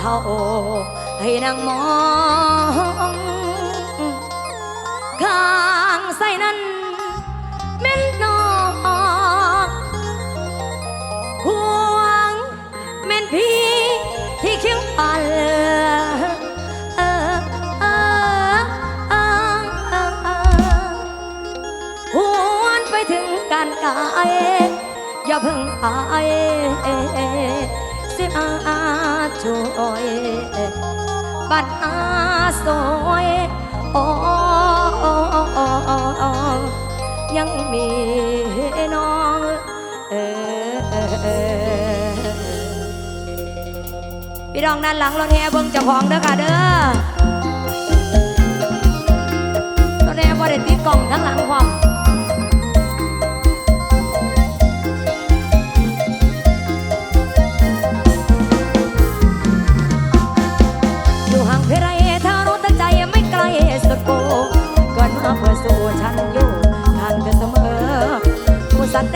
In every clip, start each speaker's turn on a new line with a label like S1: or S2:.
S1: เท่า ให้นางมองข้างใส่นั้นเม่นนอกห่วงเม่นพีที่คิ้วอ่อนเออเออเอหวนไปถึงการกายอย่าเพิ่งอาย เสียช่วยบัดอาสวยโอยังมีน้องเออพี่น้องด้านหลังรถแห่เบิ้งจ้าของเด้อค่ะเด้อรถแห่บ่ได้ติดกล่องทั้งหลังความ สู้ฉันอยู่ทางเดินเสมอผู้สัตว์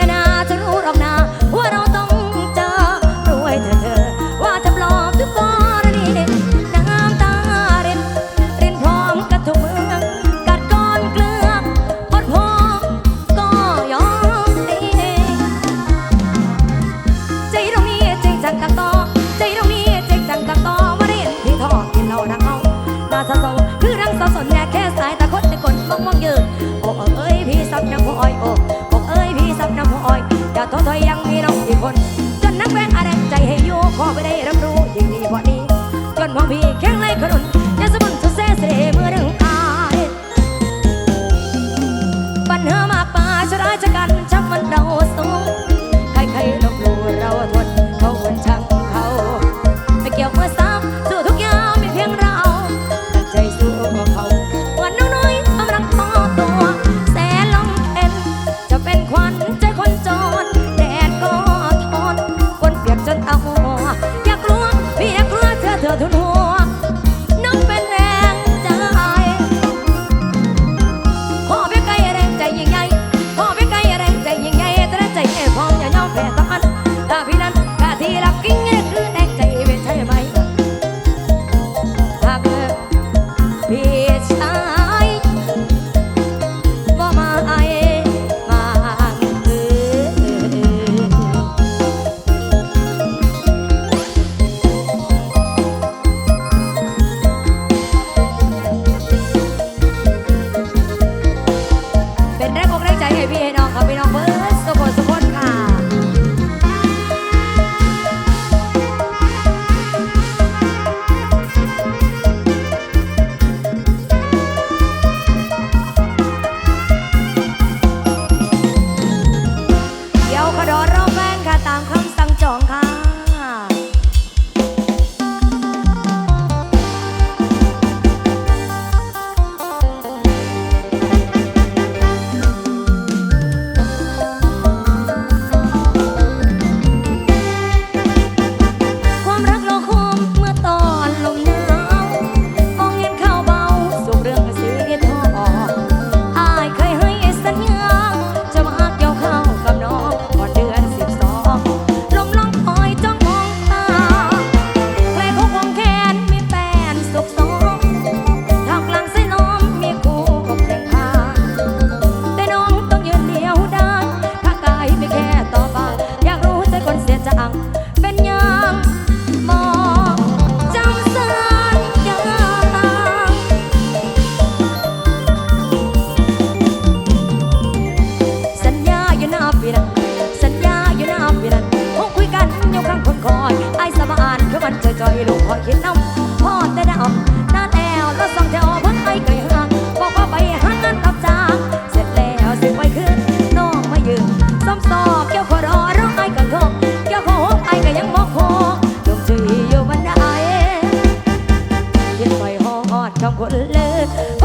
S1: คนเลิศ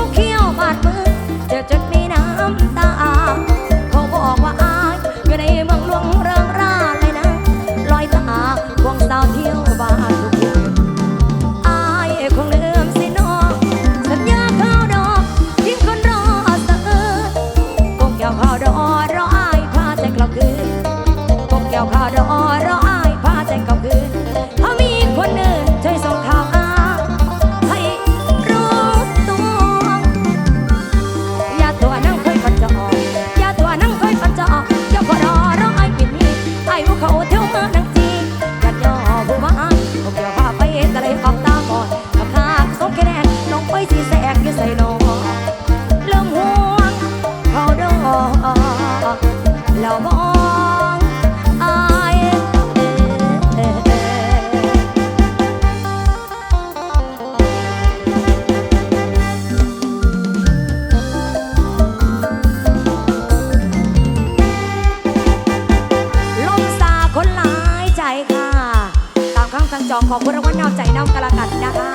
S1: กระกันนะคะ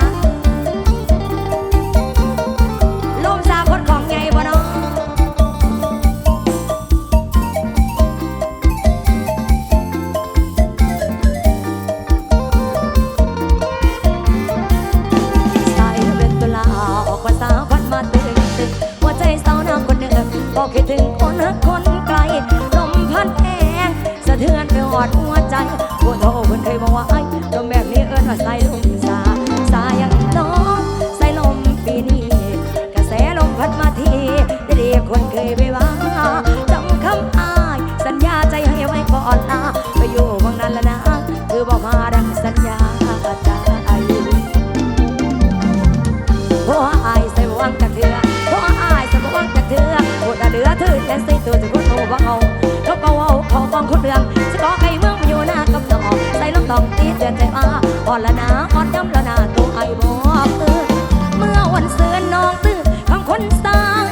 S1: ลมซาพดของไงบ่น้องสายเวนตุลาออกมาสาวคนมาตื่นตึงหัวใจสาวนางคนเดิมพอคิดถึงคนหักคนไกลลมพัดแองสะเทือนไปหอดหัวใจโอ้โหคนเคยบอกว่าไอ้ อนใจว่าอ่อนละนาอ่อนย่ำละนาตัวไอ้บอกเออเมื่อวันเสือนน้องตื้อทำคนสร้าง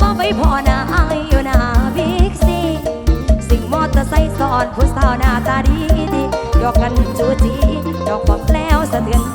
S1: ก็ไปพอนาอายอยู่นาบิ๊กซีสิ่งมอเตอร์ไซค์สอนผู้สาวหน้าตาดีดีหยอกกันจูจีดอกความแล้วสะเทือน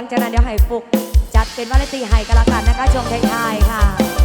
S1: ังจากนั้นเดี๋ยวให้ปลุก จัดเป็นวาไรตี้ให้กันละกันนะคะช่วงทายๆค่ะ